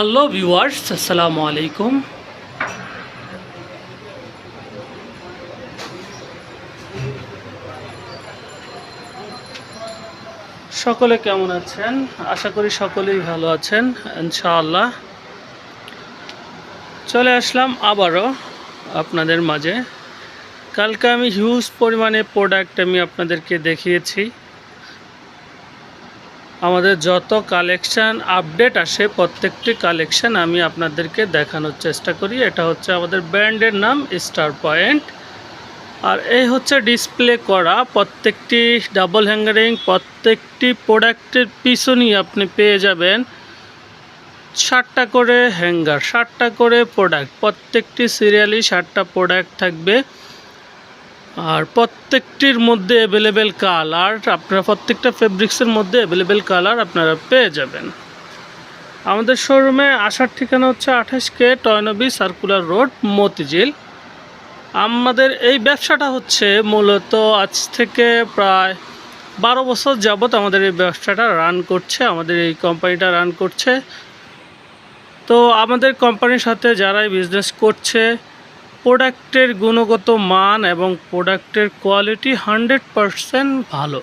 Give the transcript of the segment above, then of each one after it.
Hello viewers আসসালামু আলাইকুম সকলে কেমন আছেন? আশা করি সকলেই ভালো আছেন, ইনশাআল্লাহ। চলে আসলাম আবারও আপনাদের মাঝে। কালকে আমি হিউজ পরিমাণে প্রোডাক্ট আমি আপনাদেরকে দেখিয়েছি। আমাদের যত কালেকশান আপডেট আসে, প্রত্যেকটি কালেকশান আমি আপনাদেরকে দেখানোর চেষ্টা করি। এটা হচ্ছে আমাদের ব্র্যান্ডের নাম স্টার পয়েন্ট। আর এই হচ্ছে ডিসপ্লে করা। প্রত্যেকটি ডাবল হ্যাঙ্গারিং প্রত্যেকটি প্রোডাক্টের পিছনই আপনি পেয়ে যাবেন ষাটটা করে হ্যাঙ্গার ষাটটা করে প্রোডাক্ট প্রত্যেকটি সিরিয়ালি ষাটটা প্রোডাক্ট থাকবে। আর প্রত্যেকটির মধ্যে অ্যাভেলেবেল কালার আপনারা প্রত্যেকটা ফেব্রিক্সের মধ্যে অ্যাভেলেবেল কালার আপনারা পেয়ে যাবেন। আমাদের শোরুমে আসার ঠিকানা হচ্ছে আঠাশ K Toynbee circular road Motijheel. আমাদের এই ব্যবসাটা হচ্ছে মূলত আজ থেকে প্রায় বারো বছর যাবৎ আমাদের এই ব্যবসাটা রান করছে, আমাদের এই কোম্পানিটা রান করছে। তো আমাদের কোম্পানির সাথে যারাই বিজনেস করছে প্রোডাক্টের গুণগত মান এবং প্রোডাক্টের কোয়ালিটি হান্ড্রেড পারসেন্ট ভালো।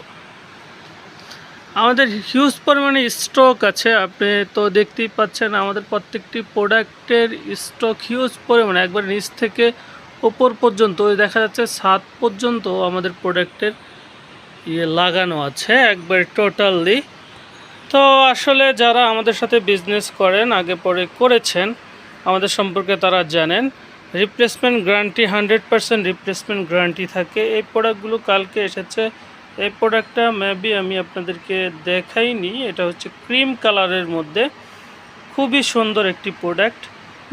আমাদের হিউজ পরিমাণে স্টক আছে, আপনি তো দেখতেই পাচ্ছেন আমাদের প্রত্যেকটি প্রোডাক্টের স্টক হিউজ পরিমাণে, একবার নিচ থেকে ওপর পর্যন্ত দেখা যাচ্ছে সাত পর্যন্ত আমাদের প্রোডাক্টের ইয়ে লাগানো আছে, একবার টোটালি। তো আসলে যারা আমাদের সাথে বিজনেস করেন, আগে পরে করেছেন, আমাদের সম্পর্কে তারা জানেন। Replacement guarantee hundred percent replacement guarantee থাকে। এই প্রোডাক্টগুলো কালকে এসেছে। এই প্রোডাক্টটা মেবি আমি আপনাদেরকে দেখাইনি। এটা হচ্ছে ক্রিম কালারের মধ্যে। খুবই সুন্দর একটি প্রোডাক্ট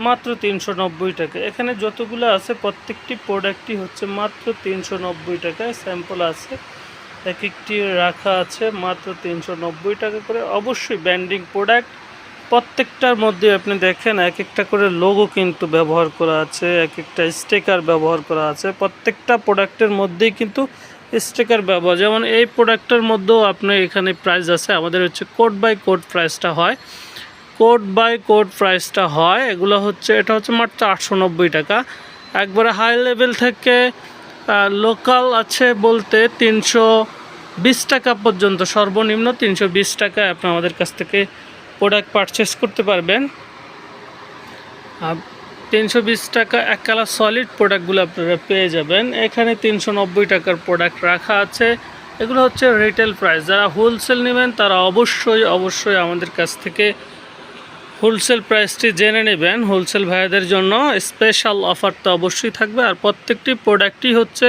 মাত্র তিনশো নব্বই টাকা। এখানে যতগুলো আছে, প্রত্যেকটি প্রোডাক্টই হচ্ছে মাত্র তিনশো নব্বই টাকায় স্যাম্পল আছে। এক একটি রাখা আছে, মাত্র তিনশো নব্বই টাকা করে। অবশ্যই ব্যান্ডিং প্রোডাক্ট প্রত্যেকটার মধ্যে আপনি দেখেন এক একটা করে লোগো কিন্তু ব্যবহার করা আছে এক একটা স্টিকার ব্যবহার করা আছে। প্রত্যেকটা প্রোডাক্টের মধ্যেই কিন্তু স্টিকার ব্যবহার। যেমন এই প্রোডাক্টের মধ্যেও আপনার এখানে প্রাইস আছে। আমাদের হচ্ছে কোড বাই কোড প্রাইসটা হয়। কোড বাই কোড প্রাইসটা হয়। এগুলো হচ্ছে, এটা হচ্ছে মাত্র আটশো নব্বই টাকা। একবারে হাই লেভেল থেকে লোকাল আছে বলতে তিনশো বিশ টাকা পর্যন্ত। সর্বনিম্ন তিনশো টাকায় আপনি আমাদের কাছ থেকে প্রোডাক্ট পারচেস করতে পারবেন। তিনশো বিশ টাকা এক কালার সলিড প্রোডাক্টগুলো আপনারা পেয়ে যাবেন। এখানে তিনশো নব্বই টাকার প্রোডাক্ট রাখা আছে। এগুলো হচ্ছে রিটেল প্রাইস যারা হোলসেল নেবেন, তারা অবশ্যই অবশ্যই আমাদের কাছ থেকে হোলসেল প্রাইসটি জেনে নেবেন। হোলসেল ভাইয়াদের জন্য স্পেশাল অফার তো অবশ্যই থাকবে। আর প্রত্যেকটি প্রোডাক্টই হচ্ছে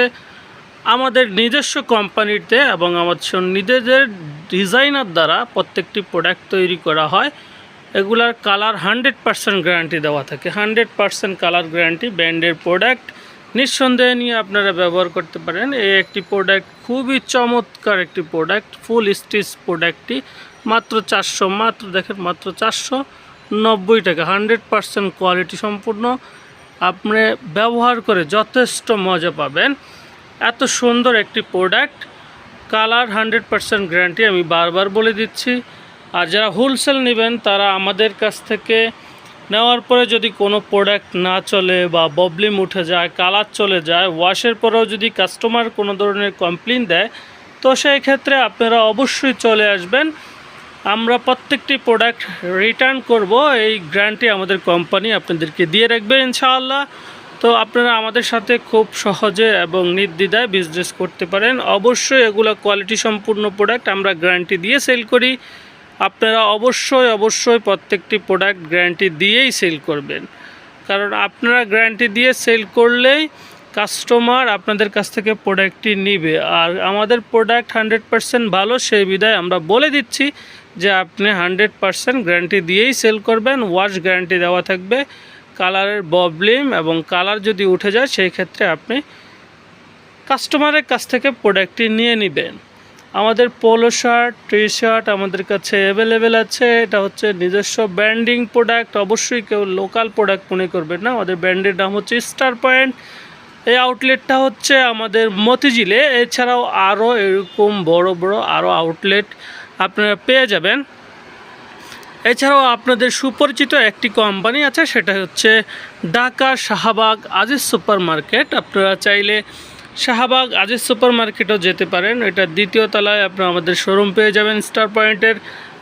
আমাদের নিজস্ব কোম্পানিতে এবং আমাদের নিজেদের ডিজাইনার দ্বারা প্রত্যেকটি প্রোডাক্ট তৈরি করা হয়। এগুলার কালার হান্ড্রেড পারসেন্ট গ্যারান্টি দেওয়া থাকে। হান্ড্রেড পারসেন্ট কালার গ্যারান্টি ব্র্যান্ডের প্রোডাক্ট নিঃসন্দেহে নিয়ে আপনারা ব্যবহার করতে পারেন। এই একটি প্রোডাক্ট খুবই চমৎকার একটি প্রোডাক্ট ফুল স্টিচ প্রোডাক্টটি মাত্র চারশো, মাত্র দেখেন, মাত্র চারশো নব্বই টাকা। হান্ড্রেড পারসেন্ট কোয়ালিটি সম্পূর্ণ। আপনি ব্যবহার করে যথেষ্ট মজা পাবেন। এত সুন্দর একটি product colour hundred percent guarantee আমি বারবার বলে দিচ্ছি। আর যারা হোলসেল নেবেন, তারা আমাদের কাছ থেকে নেওয়ার পরে যদি কোনো প্রোডাক্ট না চলে বা ববলিম উঠে যায়, কালার চলে যায় ওয়াশের পরেও যদি কাস্টমার কোনো ধরনের কমপ্লেন দেয়, তো সেই ক্ষেত্রে আপনারা অবশ্যই চলে আসবেন। আমরা প্রত্যেকটি প্রোডাক্ট রিটার্ন করব। এই গ্যারান্টি আমাদের কোম্পানি আপনাদেরকে দিয়ে রাখবে ইনশাআল্লাহ। তো আপনারা আমাদের সাথে খুব সহজে এবং নির্দ্বিধায় বিজনেস করতে পারেন। অবশ্যই এগুলো কোয়ালিটি সম্পূর্ণ প্রোডাক্ট আমরা গ্যারান্টি দিয়ে সেল করি। আপনারা অবশ্যই অবশ্যই প্রত্যেকটি প্রোডাক্ট গ্যারান্টি দিয়েই সেল করবেন। কারণ আপনারা গ্যারান্টি দিয়ে সেল করলেই কাস্টমার আপনাদের কাছ থেকে প্রোডাক্টটি নিবে। আর আমাদের প্রোডাক্ট হান্ড্রেড পারসেন্ট ভালো, সেই বিধায় আমরা বলে দিচ্ছি যে আপনি হান্ড্রেড পারসেন্ট গ্যারান্টি দিয়েই সেল করবেন। ওয়াশ গ্যারান্টি দেওয়া থাকবে। কালারের ববলিম এবং কালার যদি উঠে যায়, সেই ক্ষেত্রে আপনি কাস্টমারের কাছ থেকে প্রোডাক্টটি নিয়ে নেবেন। আমাদের পোলো শার্ট টি শার্ট আমাদের কাছে অ্যাভেলেবেল আছে। এটা হচ্ছে নিজস্ব ব্র্যান্ডিং প্রোডাক্ট। অবশ্যই কেউ লোকাল প্রোডাক্ট মনে করবেন না। আমাদের ব্র্যান্ডের নাম হচ্ছে স্টার পয়েন্ট। এই আউটলেটটা হচ্ছে আমাদের মতিঝিলে। এছাড়াও আরও এরকম বড় বড় আরও আউটলেট আপনারা পেয়ে যাবেন। এছাড়াও আপনাদের সুপরিচিত একটি কোম্পানি আছে, সেটা হচ্ছে ঢাকা শাহবাগ আজিজ সুপার মার্কেট আপনারা চাইলে শাহবাগ আজিজ সুপার মার্কেটও যেতে পারেন। এটা দ্বিতীয় তলায় আপনারা আমাদের শোরুম পেয়ে যাবেন স্টার পয়েন্টের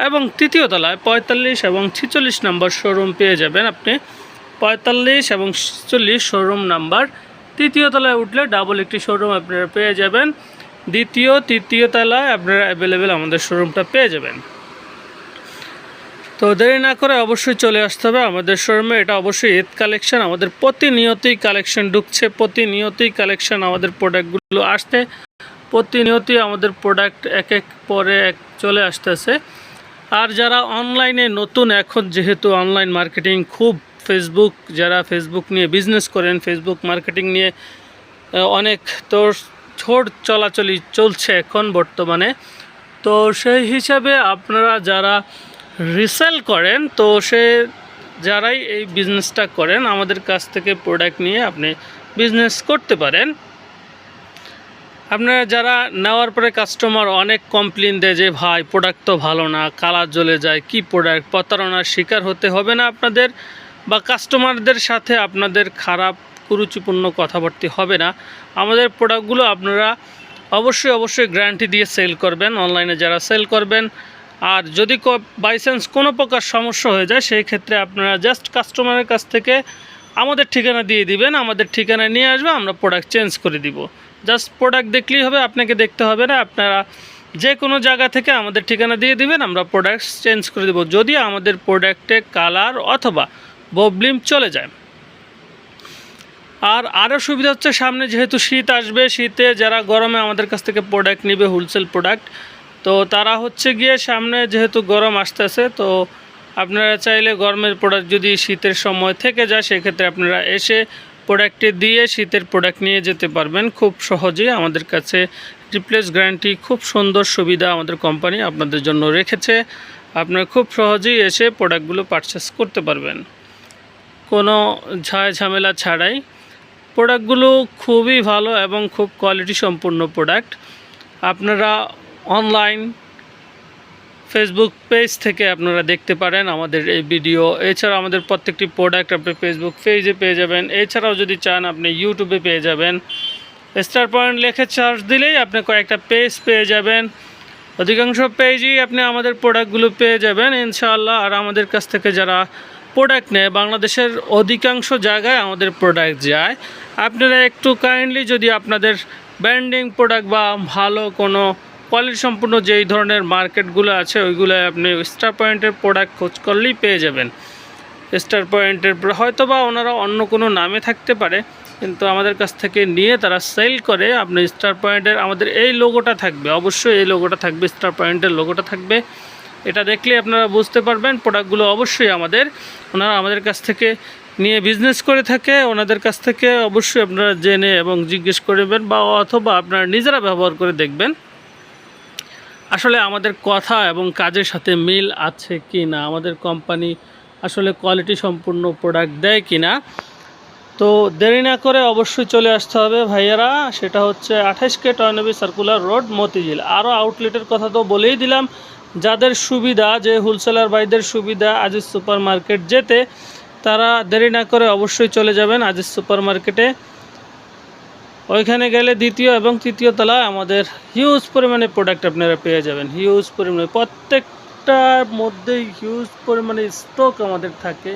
এবং তৃতীয় তলায় পঁয়তাল্লিশ এবং ছিচল্লিশ নম্বর শোরুম পেয়ে যাবেন আপনি। পঁয়তাল্লিশ এবং ছিচল্লিশ শোরুম নাম্বার। তৃতীয় তলায় উঠলে ডাবল একটি শোরুম আপনারা পেয়ে যাবেন। দ্বিতীয়, তৃতীয় তলায় আপনারা অ্যাভেলেবেল আমাদের শোরুমটা পেয়ে যাবেন। তো দেরি না করে অবশ্যই চলে আসতে হবে আমাদের শোরুমে এটা অবশ্যই ঈদ কালেকশন আমাদের প্রতিনিয়তই কালেকশন ঢুকছে, প্রতিনিয়তই কালেকশন আমাদের প্রোডাক্টগুলো আসতে প্রতিনিয়তই আমাদের প্রোডাক্ট এক এক পরে এক চলে আসতেছে। আর যারা অনলাইনে নতুন, এখন যেহেতু অনলাইন মার্কেটিং খুব ফেসবুক যারা ফেসবুক নিয়ে বিজনেস করেন ফেসবুক মার্কেটিং নিয়ে অনেক তোর ছোট চলাচলি চলছে এখন বর্তমানে। তো সেই হিসাবে আপনারা যারা রিসেল করেন, তো সে যারাই এই বিজনেসটা করেন, আমাদের কাছ থেকে প্রোডাক্ট নিয়ে আপনি বিজনেস করতে পারেন। আপনারা যারা নেওয়ার পরে কাস্টমার অনেক কমপ্লেন দেয় যে, ভাই প্রোডাক্ট তো ভালো না, কালার জ্বলে যায়, কি প্রোডাক্ট প্রতারণার শিকার হতে হবে না আপনাদের বা কাস্টমারদের সাথে আপনাদের খারাপ, কুরুচিপূর্ণ কথাবার্তি হবে না। আমাদের প্রোডাক্টগুলো আপনারা অবশ্যই অবশ্যই গ্যারান্টি দিয়ে সেল করবেন। অনলাইনে যারা সেল করবেন আর যদি বাই চান্স কোনো প্রকার সমস্যা হয়ে যায়, সেই ক্ষেত্রে আপনারা জাস্ট কাস্টমারের কাছ থেকে আমাদের ঠিকানা দিয়ে দিবেন, আমাদের ঠিকানা নিয়ে আসবে, আমরা প্রোডাক্ট চেঞ্জ করে দিব। জাস্ট প্রোডাক্ট দেখলেই হবে, আপনাকে দেখতে হবে না, আপনারা যে কোনো জায়গা থেকে আমাদের ঠিকানা দিয়ে দিবেন, আমরা প্রোডাক্ট চেঞ্জ করে দেবো। যদি আমাদের প্রোডাক্টে কালার অথবা ববলিম চলে যায়। আর আরও সুবিধা হচ্ছে, সামনে যেহেতু শীত আসবে, শীতে যারা গরমে আমাদের কাছ থেকে প্রোডাক্ট নেবে হোলসেল প্রোডাক্ট তো তারা হচ্ছে গিয়ে সামনে যেহেতু গরম আসতেছে, তো আপনারা চাইলে গরমের প্রোডাক্ট যদি শীতের সময় থেকে যায়, সেক্ষেত্রে আপনারা এসে প্রোডাক্টে দিয়ে শীতের প্রোডাক্ট নিয়ে যেতে পারবেন। খুব সহজেই আমাদের কাছে রিপ্লেস গ্যারান্টি খুব সুন্দর সুবিধা আমাদের কোম্পানি আপনাদের জন্য রেখেছে। আপনারা খুব সহজেই এসে প্রোডাক্টগুলো পারচেস করতে পারবেন। কোনো ঝায় ঝামেলা ছাড়াই। প্রোডাক্টগুলো খুবই ভালো এবং খুব কোয়ালিটি সম্পূর্ণ প্রোডাক্ট আপনারা অনলাইন ফেসবুক পেজ থেকে আপনারা দেখতে পারেন আমাদের এই ভিডিও এছাড়া আমাদের প্রত্যেকটি প্রোডাক্ট আপনি ফেসবুক পেজে পেয়ে যাবেন। এছাড়াও যদি চান আপনি ইউটিউবে পেয়ে যাবেন। স্টার পয়েন্ট লেখে চার্জ দিলেই আপনি কয়েকটা পেজ পেয়ে যাবেন। অধিকাংশ পেজই আপনি আমাদের প্রোডাক্টগুলো পেয়ে যাবেন ইনশাআল্লাহ। আর আমাদের কাছ থেকে যারা প্রোডাক্ট নেয়, বাংলাদেশের অধিকাংশ জায়গায় আমাদের প্রোডাক্ট যায়। আপনারা একটু কাইন্ডলি যদি আপনাদের ব্র্যান্ডিং প্রোডাক্ট বা ভালো কোনো কোয়ালিটি সম্পূর্ণ যেই ধরনের মার্কেটগুলো আছে ওইগুলো আপনি স্টার পয়েন্টের প্রোডাক্ট খোঁজ করলেই পেয়ে যাবেন। স্টার পয়েন্টের হয়তো বা ওনারা অন্য কোনো নামে থাকতে পারে, কিন্তু আমাদের কাছ থেকে নিয়ে তারা সেল করে আপনি স্টার পয়েন্টের আমাদের এই লোগোটা থাকবে, অবশ্যই এই লোগোটা থাকবে স্টার পয়েন্টের লোগোটা থাকবে। এটা দেখলে আপনারা বুঝতে পারবেন প্রোডাক্টগুলো অবশ্যই আমাদের। ওনারা আমাদের কাছ থেকে নিয়ে বিজনেস করে থাকে, ওনাদের কাছ থেকে অবশ্যই আপনারা জেনে এবং জিজ্ঞেস করবেন বা অথবা আপনারা নিজেরা ব্যবহার করে দেখবেন। আসলে আমাদের কথা এবং কাজের সাথে মিল আছে কি না? আমাদের কোম্পানি আসলে কোয়ালিটি সম্পূর্ণ প্রোডাক্ট দেয় কি না? তো দেরি না করে অবশ্যই চলে আসতে হবে ভাইয়ারা। সেটা হচ্ছে আঠাশ K Toynbee circular road Motijheel. আরও আউটলেটের কথা তো বলেই দিলাম। যাদের সুবিধা, যে হোলসেলার ভাইদের সুবিধা আজিজ সুপার মার্কেট যেতে, তারা দেরি না করে অবশ্যই চলে যাবেন আজিজ সুপার মার্কেটে ওইখানে গেলে দ্বিতীয় এবং তৃতীয় তলায় আমাদের হিউজ পরিমাণে প্রোডাক্ট আপনারা পেয়ে যাবেন। হিউজ পরিমাণে প্রত্যেকটার মধ্যেই হিউজ পরিমাণে স্টক আমাদের থাকে।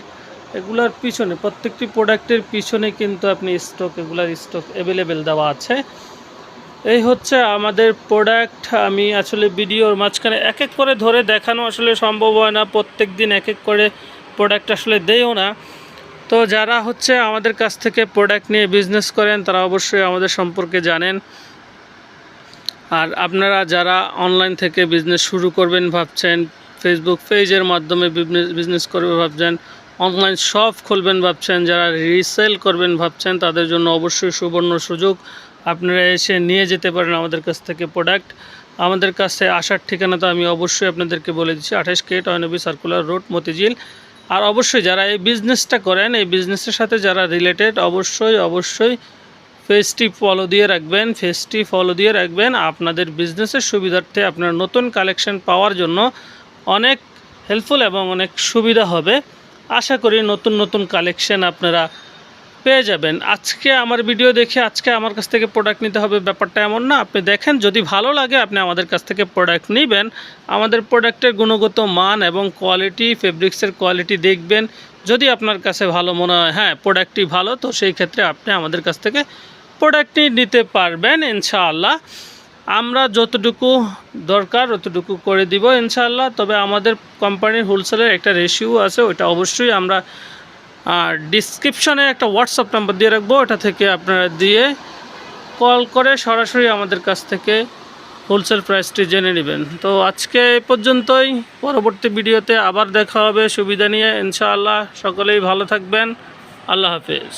এগুলার পিছনে, প্রত্যেকটি প্রোডাক্টের পিছনে কিন্তু আপনি স্টক এগুলার স্টক অ্যাভেলেবেল দেওয়া আছে। এই হচ্ছে আমাদের প্রোডাক্ট আমি আসলে ভিডিওর মাঝখানে এক এক করে ধরে দেখানো আসলে সম্ভব হয় না। প্রত্যেক দিন এক এক করে প্রোডাক্ট আসলে দেও না। তো যারা হচ্ছে আমাদের কাছ থেকে প্রোডাক্ট নিয়ে বিজনেস করেন, তারা অবশ্যই আমাদের সম্পর্কে জানেন। আর আপনারা যারা অনলাইন থেকে বিজনেস শুরু করবেন ভাবছেন ফেসবুক পেজের মাধ্যমে বিজনেস করবে ভাবছেন অনলাইন শপ খুলবেন ভাবছেন, যারা রিসেল করবেন ভাবছেন, তাদের জন্য অবশ্যই সুবর্ণ সুযোগ। আপনারা এসে নিয়ে যেতে পারেন আমাদের কাছ থেকে প্রোডাক্ট আমাদের কাছে আসার ঠিকানা তো আমি অবশ্যই আপনাদেরকে বলে দিচ্ছি, আঠাশ K Toynbee circular road Motijheel. আর অবশ্যই যারা এই বিজনেসটা করেন, এই বিজনেসের সাথে যারা রিলেটেড অবশ্যই অবশ্যই ফেসটি ফলো দিয়ে রাখবেন ফেসটি ফলো দিয়ে রাখবেন। আপনাদের বিজনেসের সুবিধার্থে আপনার নতুন কালেকশন পাওয়ার জন্য অনেক হেল্পফুল এবং অনেক সুবিধা হবে। আশা করি নতুন নতুন কালেকশন আপনারা পেয়ে যাবেন। আজকে আমার ভিডিও দেখে আজকে আমার কাছ থেকে প্রোডাক্ট নিতে হবে ব্যাপারটা এমন না। আপনি দেখেন, যদি ভালো লাগে আপনি আমাদের কাছ থেকে প্রোডাক্ট নেবেন। আমাদের প্রোডাক্টের গুণগত মান এবং কোয়ালিটি ফেব্রিক্সের কোয়ালিটি দেখবেন। যদি আপনার কাছে ভালো মনে হয় হ্যাঁ প্রোডাক্টটি ভালো, তো সেই ক্ষেত্রে আপনি আমাদের কাছ থেকে প্রোডাক্টটি নিতে পারবেন ইনশাআল্লাহ। আমরা যতটুকু দরকার ততটুকু করে দিব ইনশাআল্লাহ। তবে আমাদের কোম্পানির হোলসেলের একটা রেশিও আছে, ওইটা অবশ্যই আমরা আর ডিসক্রিপশনে একটা হোয়াটসঅ্যাপ নাম্বার দিয়ে রাখব, ওটা থেকে আপনারা দিয়ে কল করে সরাসরি আমাদের কাছ থেকে হোলসেল প্রাইসটি জেনে নেবেন। তো আজকে এ পর্যন্তই, পরবর্তী ভিডিওতে আবার দেখা হবে, সুবিধা নিয়ে। ইনশাআল্লাহ সকলেই ভালো থাকবেন। আল্লাহ হাফেজ।